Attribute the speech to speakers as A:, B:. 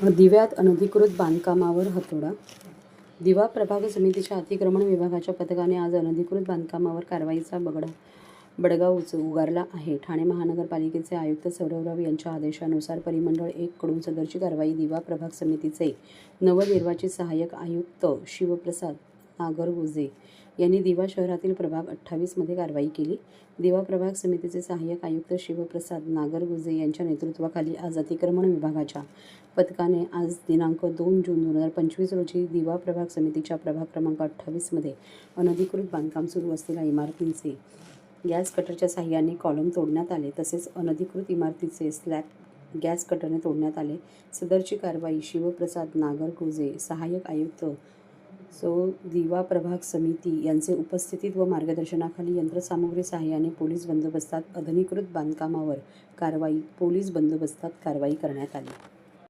A: दिव्यात अनधिकृत बांधकामावर हतोडा. दिवा प्रभाग समितीच्या अतिक्रमण विभागाच्या पथकाने आज अनधिकृत बांधकामावर कारवाईचा बगडा बडगाव उच उगारला आहे. ठाणे महानगरपालिकेचे आयुक्त सौरवराव यांच्या आदेशानुसार परिमंडळ एक कडून सदरची कारवाई दिवा प्रभाग समितीचे नवनिर्वाचित सहाय्यक आयुक्त शिवप्रसाद नागरगोजे यांनी दिवा शहरातील प्रभाग अठ्ठावीसमध्ये कारवाई केली. दिवा प्रभाग समितीचे सहाय्यक आयुक्त शिवप्रसाद नागरगुजे यांच्या नेतृत्वाखाली आज अतिक्रमण विभागाच्या पथकाने आज दिनांक दोन जून दोन हजार पंचवीस रोजी दिवा प्रभाग समितीच्या प्रभाग क्रमांक अठ्ठावीसमध्ये अनधिकृत बांधकाम सुरू असलेल्या इमारतींचे गॅस कटरच्या साह्याने कॉलम तोडण्यात आले तसेच अनधिकृत इमारतीचे स्लॅब गॅस कटरने तोडण्यात आले. सदरची कारवाई शिवप्रसाद नागरगोजे सहाय्यक आयुक्त सो दिवा प्रभाग समिती यांचे उपस्थितीत व मार्गदर्शनाखाली यंत्रसामुग्री सहाय्याने पोलीस बंदोबस्तात अधनीकृत बांधकामावर कारवाई पोलीस बंदोबस्तात कारवाई करण्यात आली.